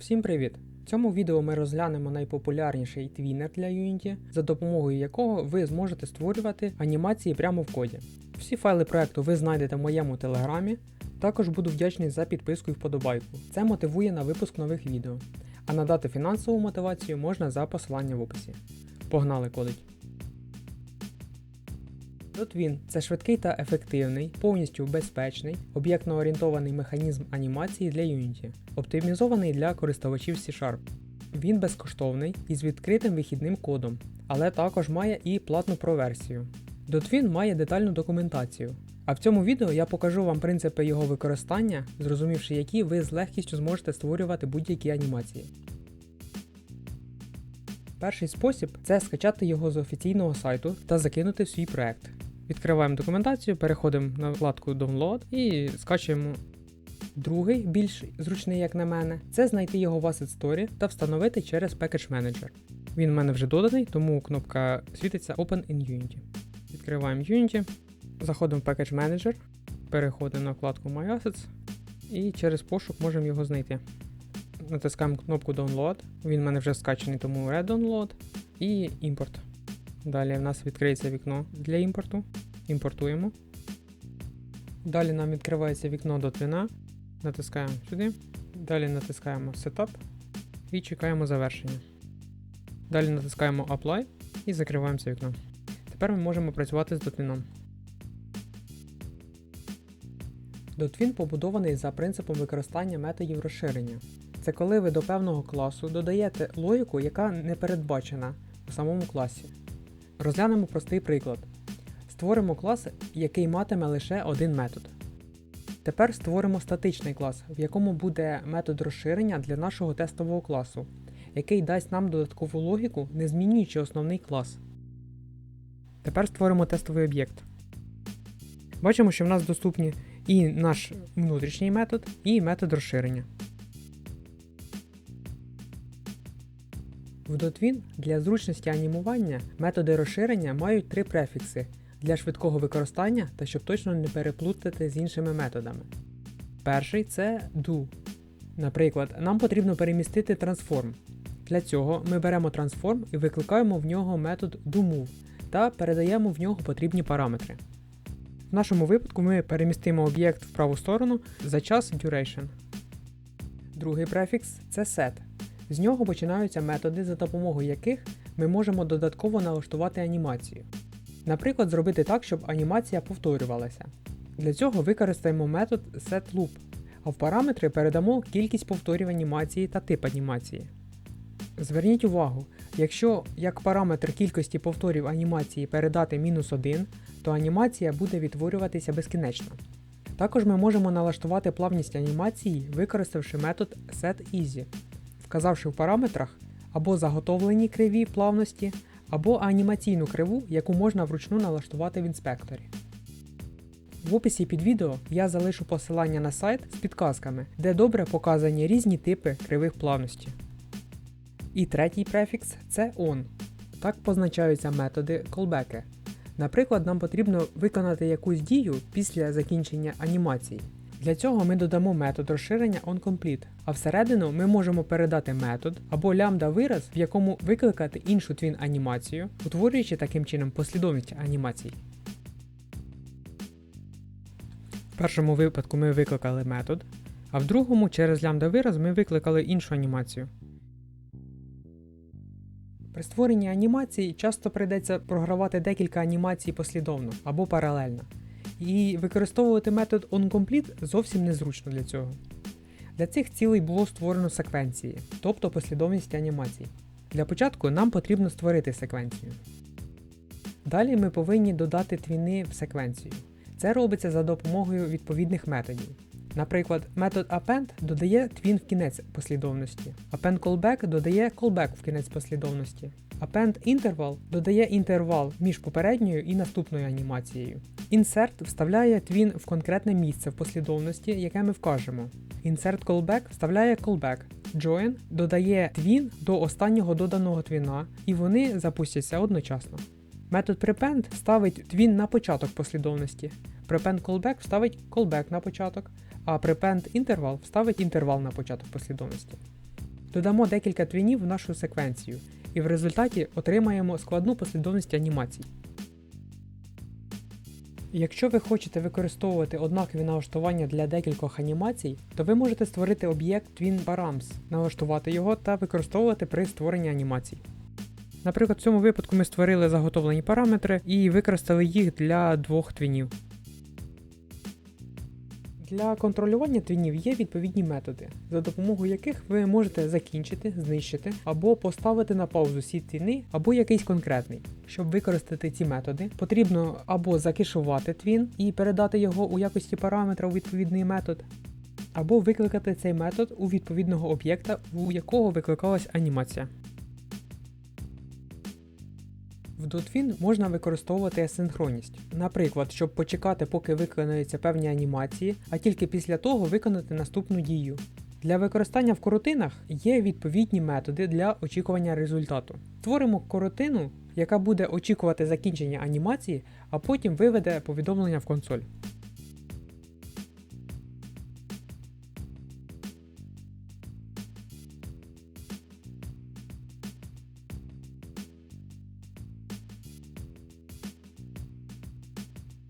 Всім привіт! В цьому відео ми розглянемо найпопулярніший твінер для Unity, за допомогою якого ви зможете створювати анімації прямо в коді. Всі файли проекту ви знайдете в моєму телеграмі. Також буду вдячний за підписку і вподобайку. Це мотивує на випуск нових відео. А надати фінансову мотивацію можна за посиланням в описі. Погнали кодить! Dotwin – це швидкий та ефективний, повністю безпечний, об'єктно-орієнтований механізм анімації для Unity, оптимізований для користувачів C-Sharp. Він безкоштовний і з відкритим вихідним кодом, але також має і платну проверсію. Dotwin має детальну документацію. А в цьому відео я покажу вам принципи його використання, зрозумівши які ви з легкістю зможете створювати будь-які анімації. Перший спосіб це скачати його з офіційного сайту та закинути свій проект. Відкриваємо документацію, переходимо на вкладку Download і скачуємо. Другий, більш зручний, як на мене, це знайти його в Asset Store та встановити через Package Manager. Він в мене вже доданий, тому кнопка світиться Open in Unity. Відкриваємо Unity, заходимо в Package Manager, переходимо на вкладку My Assets і через пошук можемо його знайти. Натискаємо кнопку Download, він в мене вже скачаний, тому Redownload і імпорт. Далі в нас відкриється вікно для імпорту. Імпортуємо. Далі нам відкривається вікно до твіна. Натискаємо сюди. Далі натискаємо Setup і чекаємо завершення. Далі натискаємо Apply і закриваємо це вікно. Тепер ми можемо працювати з дотвіном. Дотвін побудований за принципом використання методів розширення. Це коли ви до певного класу додаєте логіку, яка не передбачена у самому класі. Розглянемо простий приклад. Створимо клас, який матиме лише один метод. Тепер створимо статичний клас, в якому буде метод розширення для нашого тестового класу, який дасть нам додаткову логіку, не змінюючи основний клас. Тепер створимо тестовий об'єкт. Бачимо, що в нас доступні і наш внутрішній метод, і метод розширення. В Dotwin для зручності анімування методи розширення мають три префікси для швидкого використання та щоб точно не переплутати з іншими методами. Перший це do. Наприклад, нам потрібно перемістити трансформ. Для цього ми беремо трансформ і викликаємо в нього метод doMove та передаємо в нього потрібні параметри. В нашому випадку ми перемістимо об'єкт в праву сторону за час duration. Другий префікс це set. З нього починаються методи, за допомогою яких ми можемо додатково налаштувати анімацію. Наприклад, зробити так, щоб анімація повторювалася. Для цього використаємо метод setLoop, а в параметри передамо кількість повторів анімації та тип анімації. Зверніть увагу, якщо як параметр кількості повторів анімації передати мінус 1, то анімація буде відтворюватися безкінечно. Також ми можемо налаштувати плавність анімації, використавши метод setEasy вказавши в параметрах або заготовлені криві плавності, або анімаційну криву, яку можна вручну налаштувати в інспекторі. В описі під відео я залишу посилання на сайт з підказками, де добре показані різні типи кривих плавності. І третій префікс це on. Так позначаються методи callback. Наприклад, нам потрібно виконати якусь дію після закінчення анімації. Для цього ми додамо метод розширення onComplete, а всередину ми можемо передати метод або лямбда вираз, в якому викликати іншу твін анімацію, утворюючи таким чином послідовність анімацій. В першому випадку ми викликали метод, а в другому через лямбда вираз ми викликали іншу анімацію. При створенні анімації часто прийдеться програвати декілька анімацій послідовно або паралельно. І використовувати метод onComplete зовсім незручно для цього. Для цих цілей було створено секвенції, тобто послідовність анімацій. Для початку нам потрібно створити секвенцію. Далі ми повинні додати твіни в секвенцію. Це робиться за допомогою відповідних методів. Наприклад, метод append додає твін в кінець послідовності, append callback додає callback в кінець послідовності, append interval додає інтервал між попередньою і наступною анімацією. Insert вставляє твін в конкретне місце в послідовності, яке ми вкажемо. Insert callback вставляє callback. Join додає твін до останнього доданого твіна, і вони запустяться одночасно. Метод prepend ставить твін на початок послідовності. Prepend callback вставить callback на початок, а prepend interval вставить інтервал на початок послідовності. Додамо декілька твінів в нашу секвенцію, і в результаті отримаємо складну послідовність анімацій. Якщо ви хочете використовувати однакові налаштування для декількох анімацій, то ви можете створити об'єкт TwinParams, налаштувати його та використовувати при створенні анімацій. Наприклад, в цьому випадку ми створили заготовлені параметри і використали їх для двох твінів. Для контролювання твінів є відповідні методи, за допомогою яких ви можете закінчити, знищити або поставити на паузу всі твіни або якийсь конкретний. Щоб використати ці методи, потрібно або закешувати твін і передати його у якості параметра у відповідний метод, або викликати цей метод у відповідного об'єкта, у якого викликалась анімація. В DotWin можна використовувати асинхронність. Наприклад, щоб почекати, поки виконаються певні анімації, а тільки після того виконати наступну дію. Для використання в коротинах є відповідні методи для очікування результату. Творимо коротину, яка буде очікувати закінчення анімації, а потім виведе повідомлення в консоль.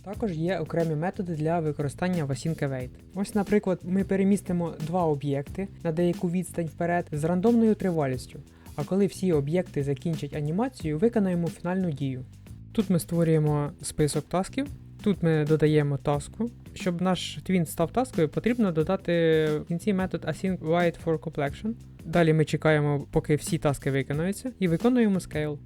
Також є окремі методи для використання в Async Await. Ось, наприклад, ми перемістимо два об'єкти на деяку відстань вперед з рандомною тривалістю. А коли всі об'єкти закінчать анімацію, виконаємо фінальну дію. Тут ми створюємо список тасків, тут ми додаємо таску. Щоб наш твін став таскою, потрібно додати в кінці метод async for completion. Далі ми чекаємо, поки всі таски виконаються, і виконуємо scale.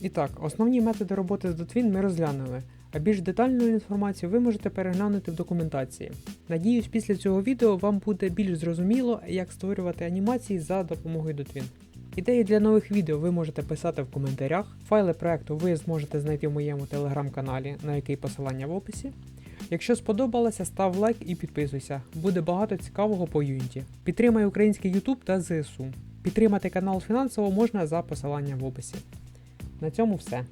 І так, основні методи роботи з Dotwin ми розглянули, а більш детальну інформацію ви можете переглянути в документації. Надіюсь, після цього відео вам буде більш зрозуміло, як створювати анімації за допомогою Dotwin. Ідеї для нових відео ви можете писати в коментарях. Файли проекту ви зможете знайти в моєму телеграм-каналі, на який посилання в описі. Якщо сподобалося, став лайк і підписуйся. Буде багато цікавого по юніті. Підтримай український YouTube та ЗСУ. Підтримати канал фінансово можна за посиланням в описі. На цьому все.